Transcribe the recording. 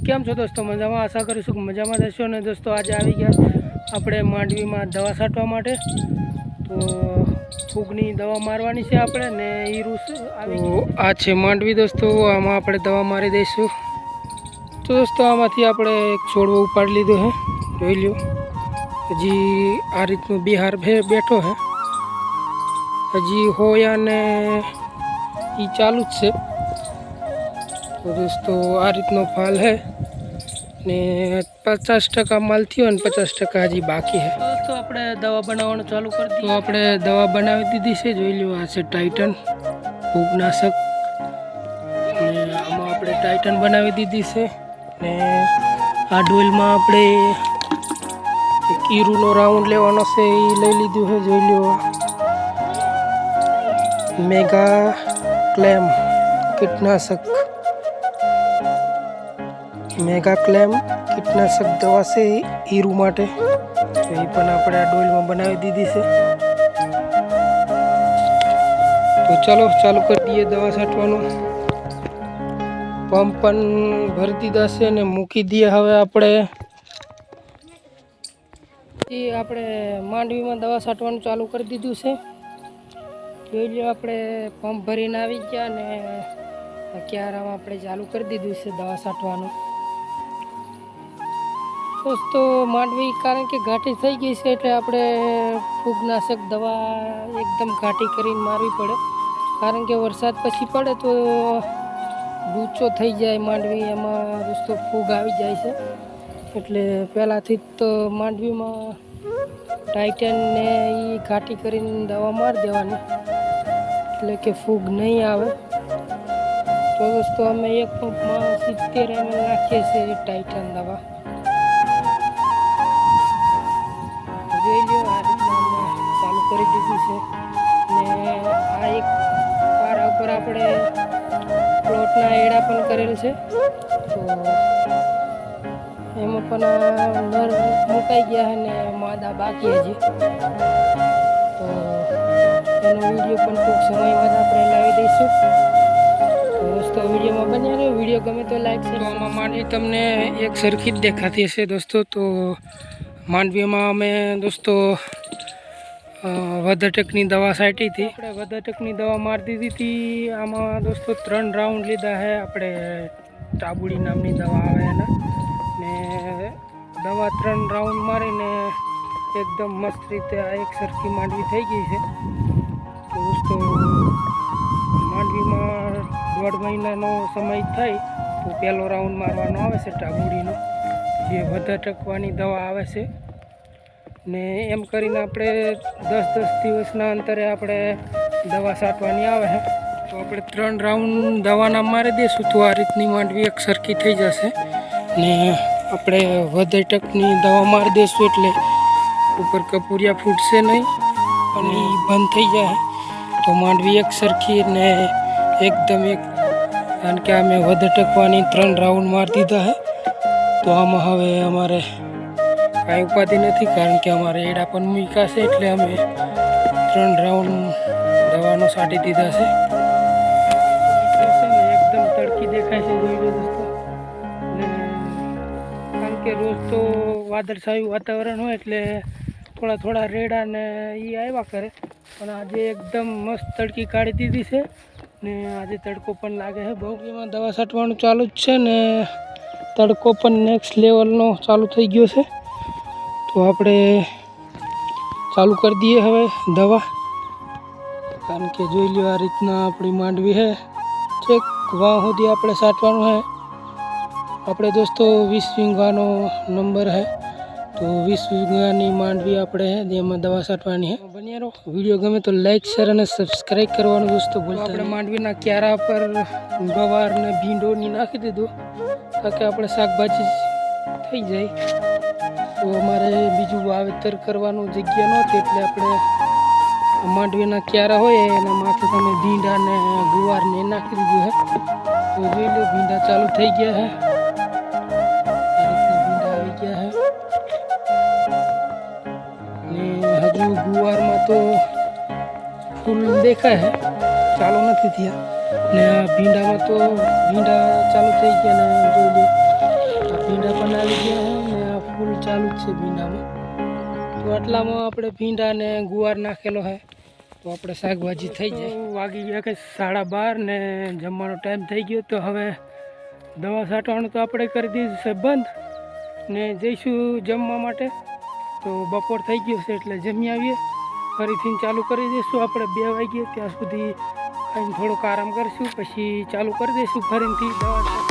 કેમ છો દોસ્તો? મજામાં? આશા કરીશું કે મજામાં જશો ને દોસ્તો? આજે આવી ગયા આપણે માંડવીમાં દવા છાંટવા માટે. તો ફૂગની દવા મારવાની છે આપણે ને ઈરું આ છે માંડવી દોસ્તો આમાં આપણે દવા મારી દઈશું. તો દોસ્તો આમાંથી આપણે એક છોડવો ઉપાડી લીધો છે જોઈ લ્યો. હજી આ રીતનું બિહાર ભે બેઠો છે હજી હોયા ને એ ચાલુ જ છે. તો દોસ્તો આ રીતનો ફાલ છે ને પચાસ ટકા માલ થયો અને પચાસ ટકા હજી બાકી હે. દોસ્તો આપણે દવા બનાવવાનું ચાલુ કરી દીધું. તો આપણે દવા બનાવી દીધી છે. જોઈ લો આ છે ટાઇટન ફૂગનાશક ને આમાં આપણે ટાઇટન બનાવી દીધી છે. ને આ ડોલમાં આપણે એક ઈરુનો રાઉન્ડ લેવાનો છે. એ લઈ લીધું છે. જોઈ લો મેગા ક્લેમ કીટનાશક. મેગા ક્લેમ કીટનાશક દવા છે ઈરુ માટે. એ પણ આપણે આ ડોલમાં બનાવી દીધી છે. તો ચાલો ચાલુ કરી દઈએ દવા છાંટવાનું. પંપ પણ ભરી દીધા છે અને મૂકી દઈએ હવે આપણે. એ આપણે માંડવીમાં દવા છાંટવાનું ચાલુ કરી દીધું છે. જોઈ લો આપણે પંપ ભરીને આવી ગયા અને ક્યારામાં આપણે ચાલુ કરી દીધું છે દવા છાંટવાનું. દોસ્તો માંડવી, કારણ કે ઘાટી થઈ ગઈ છે એટલે આપણે ફૂગનાશક દવા એકદમ ઘાટી કરીને મારવી પડે. કારણ કે વરસાદ પછી પડે તો ડૂચો થઈ જાય માંડવી, એમાં દોસ્તો ફૂગ આવી જાય છે. એટલે પહેલાંથી જ તો માંડવીમાં ટાઇટનને એ ઘાટી કરીને દવા મારી દેવાની. એટલે કે ફૂગ નહીં આવે. તો દોસ્તો, અમે એક પંપમાં સિત્તેર એમ નાખીએ છીએ ટાઇટન દવા. કરેલ છે. તો એમાં પણ નર મુકાઈ ગયા અને માદા બાકી હજી. તો એનો વીડિયો પણ ટૂંક સમયમાં જ આપણે લાવી દઈશું. દોસ્તો વિડીયોમાં બન્યા રહ્યો વીડિયો ગમે તો લાઈક આમાં માંડવી તમને એક સરખી જ દેખાતી હશે દોસ્તો. તો માંડવીમાં અમે દોસ્તો વધટકની દવા સાટી હતી. આપણે વધટકની દવા મારી દીધી હતી. આમાં દોસ્તો ત્રણ રાઉન્ડ લીધા છે. આપણે ટાબુડી નામની દવા આવે એના ને દવા ત્રણ રાઉન્ડ મારીને એકદમ મસ્ત રીતે આ એક સરખી માંડવી થઈ ગઈ છે. દોસ્તો, માંડવીમાં દોઢ મહિનાનો સમય થાય તો પહેલો રાઉન્ડ મારવાનો આવે છે ટાબુડીનો. જે વધટકવાની ટકવાની દવા આવે છે ને એમ કરીને આપણે દસ દસ દિવસના અંતરે આપણે દવા છાંટવાની આવે છે તો આપણે ત્રણ રાઉન્ડ દવાના મારી દઈશું. તો આ રીતની માંડવી એક સરખી થઈ જશે. ને આપણે વધે ટકની દવા મારી દઈશું એટલે ઉપર કપૂરિયા ફૂટશે નહીં અને એ બંધ થઈ જાય. તો માંડવી એક સરખી ને એકદમ એક. કારણ કે અમે વધે ટકવાની ત્રણ રાઉન્ડ મારી દીધા છે તો આમાં હવે અમારે કાંઈ ઉપાધિ નથી, કારણ કે અમારે એડા પણ મૂક્યા એટલે અમે ત્રણ રાઉન્ડ દવાનો છાંટી દીધા છે. એકદમ તડકી દેખાય છે, જોઈ કારણ કે રોજ તો વાદળછાયું વાતાવરણ હોય, એટલે થોડા થોડા રેડા ને એ આવ્યા કરે. પણ આજે એકદમ મસ્ત તડકી કાઢી દીધી છે. ને આજે તડકો પણ લાગે છે બહુ. એમાં દવા છાંટવાનું ચાલુ જ છે ને તડકો પણ નેક્સ્ટ લેવલનો ચાલુ થઈ ગયો છે. તો આપણે ચાલુ કરી દઈએ હવે દવા. કારણ કે જોઈ લો આ રીતના આપણી માંડવી છે. છેક વાહ સુધી આપણે છાંટવાનું છે. આપણે દોસ્તો વીસ વીંગવાનો નંબર છે. તો વીસ વીઘાની માંડવી આપણે છે જેમાં દવા છાંટવાની છે. બન્યા રહો વીડિયો ગમે તો લાઇક શેર અને સબસ્ક્રાઈબ કરવાનું દોસ્તો ભૂલતા આપણે માંડવીના ક્યારા પર ગવાર ને ભીંડો નાખી દીધું તાકે આપણે શાકભાજી થઈ જાય. તો અમારે બીજું વાવેતર કરવાનું જગ્યા નહોતી એટલે આપણે માંડવીના ક્યારા હોય એના માથે તમે ભીંડા ને ગુવાર ને નાખી દીધું છે તો જોઈ લો, ભીંડા ચાલુ થઈ ગયા છે ભીંડા આવી ગયા હે. ને ગુવારમાં તો ફૂલ દેખાય છે ચાલુ નથી થયા. ને આ ભીંડામાં તો ભીંડા ચાલુ થઈ ગયા ને જોઈ લો. ભીંડા પણ આવી ગયા આ ફૂલ ચાલુ જ છે ભીંડામાં. તો આટલામાં આપણે ભીંડા ને ગુવાર નાખેલો છે તો આપણે શાકભાજી થઈ જાય. વાગી ગયા કે સાડા બાર ને જમવાનો ટાઈમ થઈ ગયો. તો હવે દવા છાંટવાનું તો આપણે કરી દઈશું બંધ. ને જઈશું જમવા માટે. તો બપોર થઈ ગયો છે એટલે જમી આવીએ. ફરીથી ચાલુ કરી દઈશું આપણે બે વાગ્યે. ત્યાં સુધી ખાઈને થોડોક આરામ કરીશું, પછી ચાલુ કરી દઈશું ફરીથી દવા.